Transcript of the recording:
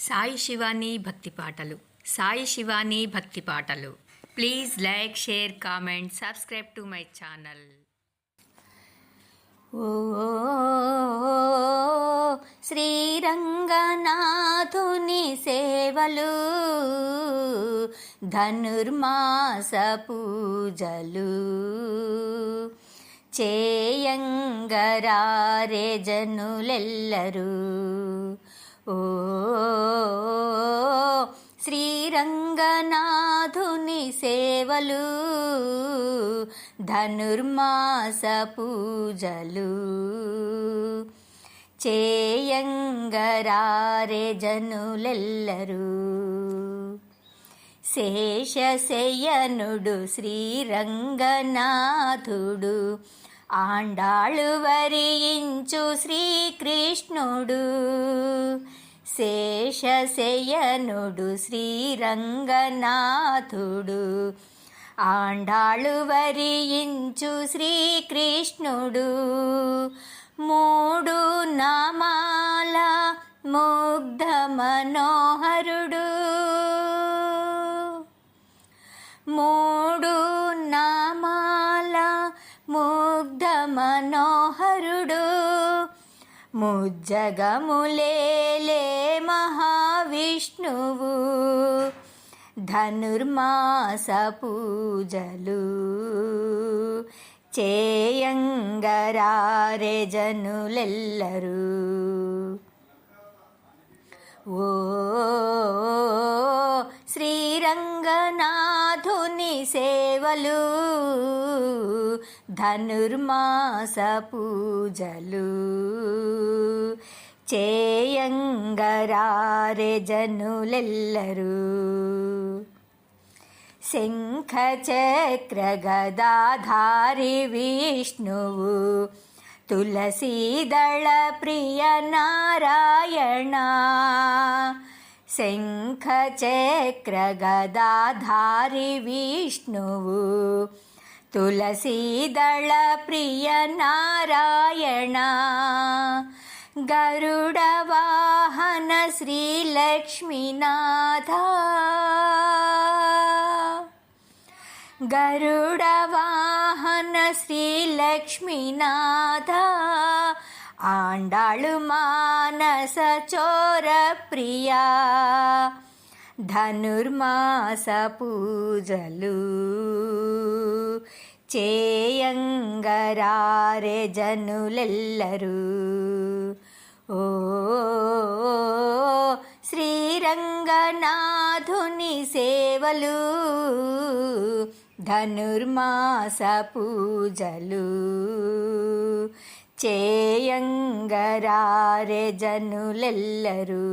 సాయి శివాని భక్తి పాటలు. సాయి శివాని భక్తి పాటలు. Please like share comment subscribe to my channel. ఓ శ్రీరంగనాథుని సేవలు ధనుర్మాస పూజలు. చేయంగరారే జనులెల్లరూ ఓ శ్రీరంగనాథుని సేవలు ధనుర్మాస పూజలు. చేయంగరారే జనులెల్లరూ. శేషశయనుడు శ్రీరంగనాథుడు ఆండాళు వరించు శ్రీకృష్ణుడు. శేషశయనుడు శ్రీరంగనాథుడు. ఆండాళు వరించు శ్రీకృష్ణుడు. మూడు నామాల ముగ్ధ మనోహరుడు. మూడు నామాల ముగ్ధ మనోహరుడు. ముజ్జగములేలే మహావిష్ణువు. ధనుర్మాస పూజలు చేయంగరారే జనులెల్లరూ. ఓ శ్రీరంగనాథుని సేవలు ధనుర్మాస పూజలు చేయంగరారే జనులెల్లరూ. శంఖ చక్ర గదాధారి విష్ణువు తులసీదళ ప్రియ నారాయణ. శంఖ చక్ర గదాధారి విష్ణువు తులసీదళ ప్రియ నారాయణ గరుడ వాహన శ్రీలక్ష్మీనాథ గరుడ వాహన శ్రీలక్ష్మీనాథ ఆండాళు మానస చోర ప్రియా ధనుర్మాస పూజలు చేయంగరారే జనులెల్లరూ. ఓ శ్రీరంగనాథుని సేవలు ధనుర్మాస పూజలు చేయంగరారే జనులెల్లరూ.